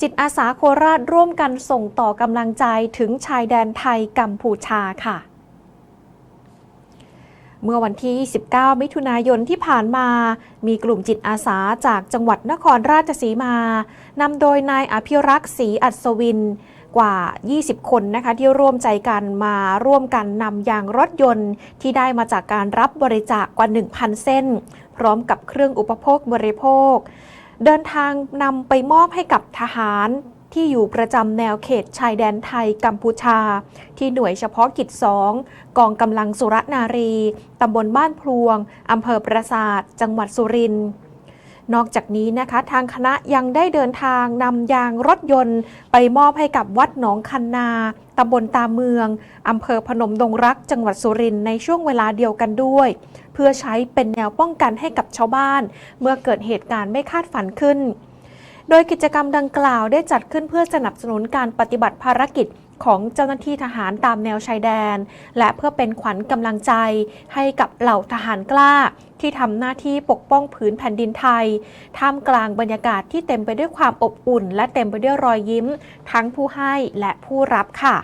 จิตอาสาโคราชร่วมกันส่งต่อกำลังใจถึงชายแดนไทยกัมพูชาค่ะ เมื่อวันที่29มิถุนายนที่ผ่านมา มีกลุ่มจิตอาสาจากจังหวัดนครราชสีมานำโดยนายอภิรักษ์ศรีอัศวินกว่า 20 คนนะคะที่ร่วมใจกันมาร่วมกันนำยางรถยนต์ ที่ได้มาจากการรับบริจาคกว่า 1,000 เส้น พร้อมกับเครื่องอุปโภคบริโภค เดินทางนำไปมอบให้กับทหารที่อยู่ประจำแนวเขตชายแดนไทยกัมพูชา ที่หน่วยเฉพาะกิจ 2 กองกำลังสุรนารี ตำบลบ้านพลวง อำเภอปราสาทจังหวัดสุรินทร์ นอกจากนี้นะคะ ทางคณะยังได้เดินทางนำยางรถยนต์ ไปมอบให้กับวัดหนองคันนาตำบลตาเมืองอำเภอพนมดงรักจังหวัดสุรินทร์ในช่วงเวลาเดียวกันด้วย เพื่อใช้เป็นแนวป้องกันให้กับชาวบ้าน เมื่อเกิดเหตุการณ์ไม่คาดฝันขึ้น โดยกิจกรรมดังกล่าวได้จัดขึ้นเพื่อสนับสนุนการปฏิบัติภารกิจของเจ้าหน้าที่ทหารตามแนวชายแดน และเพื่อเป็นขวัญกำลังใจให้กับเหล่าทหารกล้า ที่ทำหน้าที่ปกป้องผืนแผ่นดินไทย ท่ามกลางบรรยากาศที่เต็มไปด้วยความอบอุ่น และเต็มไปด้วยรอยยิ้ม ทั้งผู้ให้และผู้รับค่ะ